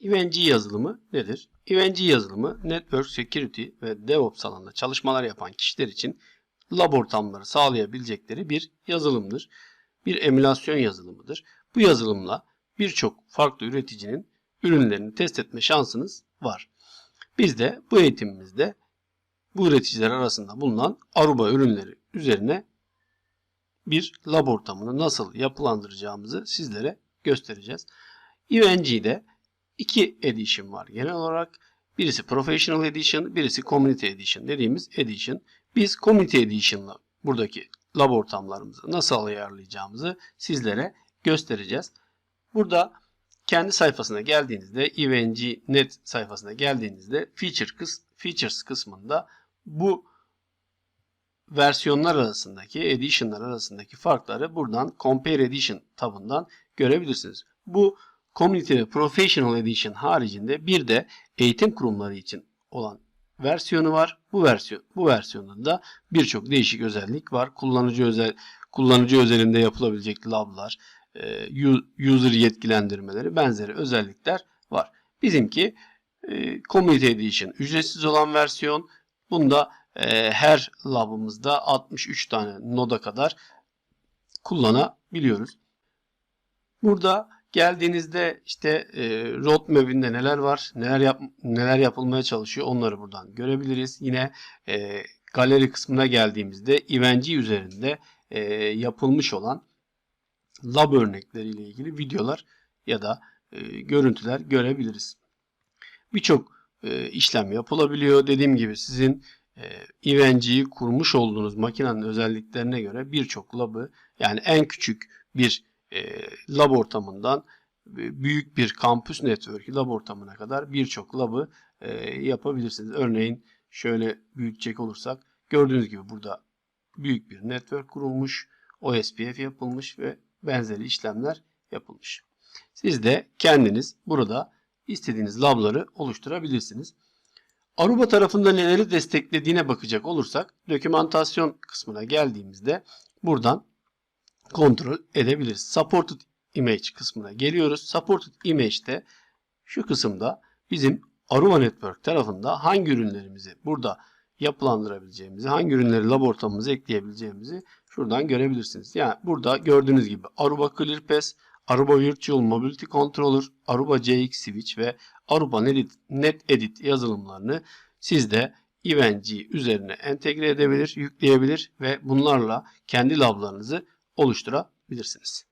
EVNG yazılımı nedir? EVNG yazılımı Network Security ve DevOps alanında çalışmalar yapan kişiler için lab ortamları sağlayabilecekleri bir yazılımdır. Bir emülasyon yazılımıdır. Bu yazılımla birçok farklı üreticinin ürünlerini test etme şansınız var. Biz de bu eğitimimizde bu üreticiler arasında bulunan Aruba ürünleri üzerine bir lab ortamını nasıl yapılandıracağımızı sizlere göstereceğiz. EVNG'de iki edition var genel olarak. Birisi Professional Edition, birisi Community Edition dediğimiz edition. Biz Community Edition'la buradaki lab ortamlarımızı nasıl ayarlayacağımızı sizlere göstereceğiz. Burada kendi sayfasına geldiğinizde EVNG.net sayfasına geldiğinizde feature kıs features kısmında bu versiyonlar arasındaki, edition'lar arasındaki farkları buradan Compare Edition tabından görebilirsiniz. Bu Community ve Professional Edition haricinde bir de eğitim kurumları için olan versiyonu var. Bu versiyon bu versiyonunda birçok değişik özellik var. Kullanıcı özel kullanıcı özelinde yapılabilecek lablar, e, user yetkilendirmeleri benzeri özellikler var. Bizimki e, Community Edition ücretsiz olan versiyon. Bunda e, her labımızda 63 tane noda kadar kullanabiliyoruz. Burada geldiğinizde işte e, roadmap'inde neler var, neler yap neler yapılmaya çalışıyor onları buradan görebiliriz. Yine e, galeri kısmına geldiğimizde EVNG üzerinde e, yapılmış olan lab örnekleriyle ilgili videolar ya da e, görüntüler görebiliriz. Birçok e, işlem yapılabiliyor. Dediğim gibi sizin e, EVNG'yi kurmuş olduğunuz makinenin özelliklerine göre birçok labı yani en küçük bir e, lab ortamından e, büyük bir kampüs network'ü lab ortamına kadar birçok labı e, yapabilirsiniz. Örneğin şöyle büyütecek olursak gördüğünüz gibi burada büyük bir network kurulmuş, OSPF yapılmış ve benzeri işlemler yapılmış. Siz de kendiniz burada istediğiniz labları oluşturabilirsiniz. Aruba tarafında neleri desteklediğine bakacak olursak dokümantasyon kısmına geldiğimizde buradan kontrol edebiliriz. Supported Image kısmına geliyoruz. Supported Image'de şu kısımda bizim Aruba Network tarafında hangi ürünlerimizi burada yapılandırabileceğimizi, hangi ürünleri lab ekleyebileceğimizi şuradan görebilirsiniz. Yani burada gördüğünüz gibi Aruba ClearPass, Aruba Virtual Mobility Controller, Aruba CX Switch ve Aruba NetEdit yazılımlarını siz de EVNG üzerine entegre edebilir, yükleyebilir ve bunlarla kendi lablarınızı oluşturabilirsiniz.